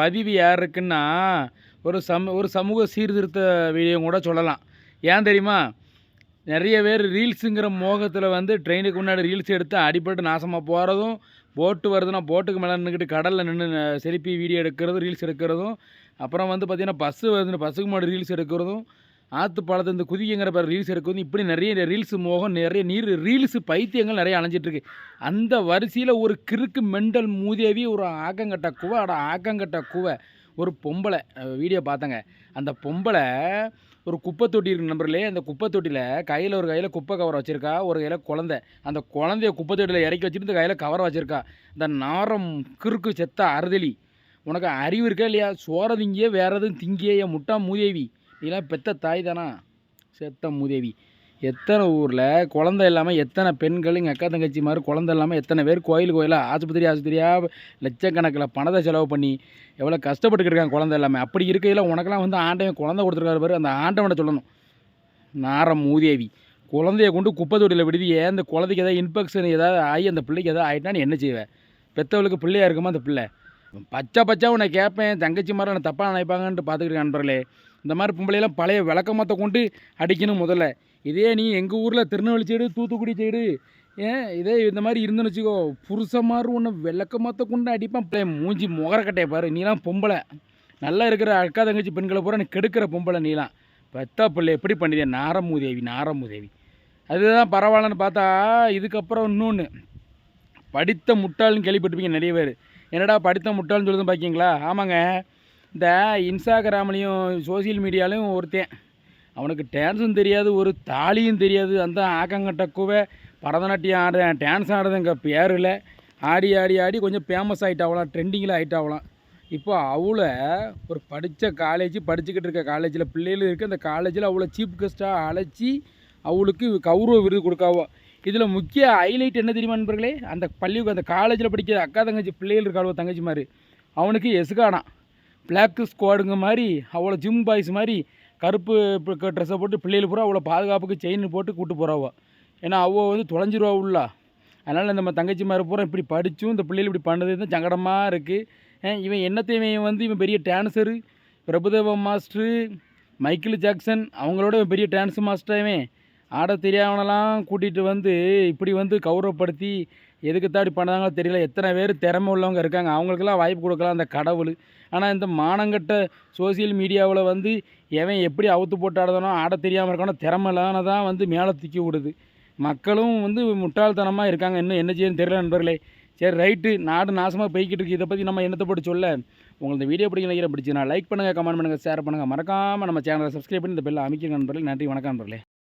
பதிவு யாருக்குன்னா ஒரு சம ஒரு சமூக சீர்திருத்த வீடியோ கூட சொல்லலாம். ஏன் தெரியுமா? நிறைய பேர் ரீல்ஸுங்கிற மோகத்தில் வந்து ட்ரெயினுக்கு முன்னாடி ரீல்ஸ் எடுத்து அடிபட்டு நாசமாக போகிறதும் போட்டு வருதுன்னா போட்டுக்கு மேலே நின்றுக்கிட்டு கடலில் நின்று செல்ஃபி வீடியோ எடுக்கிறதும் ரீல்ஸ் எடுக்கிறதும் அப்புறம் வந்து பார்த்திங்கன்னா பஸ்ஸு வருதுன்னு பஸ்ஸுக்கு முன்னாடி ரீல்ஸ் எடுக்கிறதும் ஆற்று பாலத்தை இந்த குதிங்கிற பேர் ரீல்ஸ் எடுக்கிறதும் இப்படி நிறைய ரீல்ஸ் மோகம் நிறைய நீர் ரீல்ஸ் பைத்தியங்கள் நிறைய அணைஞ்சிட்ருக்கு. அந்த வரிசையில் ஒரு கிறுக்கு மெண்டல் மூதேவி ஒரு ஆக்கங்கட்ட குவை அட ஆக்கங்கட்ட குவை ஒரு பொம்பளை வீடியோ பார்த்தேங்க. அந்த பொம்பளை ஒரு குப்பை தொட்டி இருக்கு நம்பர்லே அந்த குப்பை தொட்டியில் கையில் ஒரு கையில் குப்பை கவர் வச்சுருக்கா ஒரு கையில் குழந்த. அந்த குழந்தைய குப்பை தொட்டியில் இறக்கி வச்சுட்டு இந்த கையில் கவர் வச்சுருக்கா. இந்த நாரம் கிறுக்கு செத்த அறுதலி உனக்கு அறிவு இருக்கா இல்லையா? சோற திங்கியே வேறு எதுவும் திங்கியே முட்டா மூதேவி. நீலாம் பெத்த தாய் தானா? செத்த மூதேவி எத்தனை ஊரில் குழந்தை இல்லாமல் எத்தனை பெண்கள் எங்கள் அக்கா தங்கச்சி மாதிரி குழந்தை இல்லாமல் எத்தனை பேர் கோயில் கோயிலாக ஆஸ்பத்திரி ஆஸ்பத்திரியாக லட்சக்கணக்கில் பணத்தை செலவு பண்ணி எவ்வளோ கஷ்டப்பட்டுக்கிட்டு இருக்காங்க குழந்தை இல்லாமல் அப்படி இருக்கையில் உனக்கெல்லாம் வந்து ஆண்டவன் குழந்தை கொடுத்துருக்காரு பாரு அந்த ஆண்டவனை சொல்லணும். நாரம் மூதேவி குழந்தைய கொண்டு குப்பை தொட்டியில் ஏன் அந்த குழந்தைக்கு ஏதாவது இன்ஃபெக்ஷன் ஏதாவது ஆகி அந்த பிள்ளைக்கு ஏதாவது ஆகிட்டா நீ என்ன செய்வேன் பெற்றவளுக்கு பிள்ளையாக இருக்குமா அந்த பிள்ளை? பச்சை பச்சா உன்னை கேட்பேன் தங்கச்சி மாதிரி நான் தப்பாக நினைப்பாங்கன்ட்டு பார்த்துக்கிட்டு நண்பர்களே. இந்த மாதிரி பொம்பளையெல்லாம் பழைய விளக்கமத்தை கொண்டு அடிக்கணும் முதல்ல. இதே நீ எங்கள் ஊரில் திருநெல்வேலி சைடு தூத்துக்குடி சைடு ஏன் இதே இந்த மாதிரி இருந்துன்னு வச்சுக்கோ புருஷ மாதிரி ஒன்று விளக்கமத்தை கொண்டு அடிப்பான். பிள்ளை மூஞ்சி முகரக்கட்டையை பாரு நீலாம் பொம்பளை. நல்லா இருக்கிற அக்கா தங்கச்சி பெண்களை பூரா நீ கெடுக்கிற பொம்பளை நீலாம். பெத்தா பிள்ளை எப்படி பண்ணிதே? நாரமுதேவி நாரமுதேவி. அதுதான் பரவாயில்லன்னு பார்த்தா இதுக்கப்புறம் இன்னொன்று படித்த முட்டாள்னு கேள்விப்பட்டிருப்பீங்க நிறைய பேர். என்னடா படித்த முட்டாள்னு சொல்லுதுன்னு பார்க்கிங்களா ஆமாங்க. இந்த இன்ஸ்டாகிராம்லேயும் சோசியல் மீடியாலையும் ஒருத்தன். அவனுக்கு டான்ஸும் தெரியாது ஒரு தாலியும் தெரியாது. அந்த ஆக்கங்கட்ட பரதநாட்டியம் ஆடுறேன் டான்ஸ் ஆடுறதுங்க பேரில் ஆடி ஆடி ஆடி கொஞ்சம் ஃபேமஸ் ஆகிட்டாவலாம் ட்ரெண்டிங்கில் ஆகிட்டாவலாம் இப்போ அவளை ஒரு படித்த காலேஜ் படிச்சுக்கிட்டு இருக்க காலேஜில் பிள்ளைகள் இருக்குது அந்த காலேஜில் அவ்வளோ சீஃப் கெஸ்ட்டாக அழைச்சி அவளுக்கு கௌரவ விருது கொடுக்காவோ. இதில் முக்கிய ஹைலைட் என்ன தெரியுமா நண்பர்களே? அந்த பள்ளி அந்த காலேஜில் படிக்கிற அக்கா தங்கச்சி பிள்ளைகள் இருக்காளோ தங்கச்சி மாதிரி அவனுக்கு எசுகானா பிளாக் ஸ்குவாடுங்க மாதிரி அவ்வளோ ஜிம் பாய்ஸ் மாதிரி கருப்பு ட்ரெஸ்ஸை போட்டு பிள்ளைகள் பூரா அவ்வளோ பாதுகாப்புக்கு செயின் போட்டு கூட்டு போகிறாவோ ஏன்னா அவள் வந்து தொலைஞ்சிருவா உள்ள. அதனால் நம்ம தங்கச்சி மாதிரி பூரா இப்படி படித்தும் இந்த பிள்ளைகள் இப்படி பண்ணது தான் சங்கடமாக இருக்குது இவன் என்னத்தையும் இவன் வந்து இவன் பெரிய dancer Prabhudeva master Michael Jackson அவங்களோட பெரிய டான்ஸ் மாஸ்டர் ஆட தெரியாதவனெல்லாம் கூட்டிகிட்டு வந்து இப்படி வந்து கௌரவப்படுத்தி எதுக்கு தாடி பண்ணாங்களோ தெரியல. எத்தனை பேர் திறமை உள்ளவங்க இருக்காங்க. அவங்களுக்கெல்லாம் வாய்ப்பு கொடுக்கலாம் அந்த கடவுள். ஆனால் இந்த மானங்கட்ட சோசியல் மீடியாவில் வந்து எவன் எப்படி அவுத்து போட்டு ஆடுதானோ ஆட தெரியாமல் இருக்கானோ திறமையிலான தான் வந்து மேலே தூக்கி விடுது. மக்களும் வந்து முட்டாள்தனமாக இருக்காங்க. இன்னும் என்ன செய்யணும்னு தெரியல நண்பர்களே. சரி ரைட்டு. நாடு நாசமாக போய்கிட்டு இருக்குது இதை பற்றி நம்ம என்னத்தை போட்டு சொல்ல? உங்களுக்கு இந்த வீடியோ பிடிக்கல நினைக்கிறேன். நான் லைக் பண்ணுங்கள் கமெண்ட் பண்ணுங்கள் ஷேர் பண்ணுங்கள் மறக்காமல் நம்ம சேனலை சப்ஸ்கிரைப் பண்ணி இந்த பெல்லை அமைக்கிற நண்பர்களே. நன்றி வணக்கம் நண்பர்களே.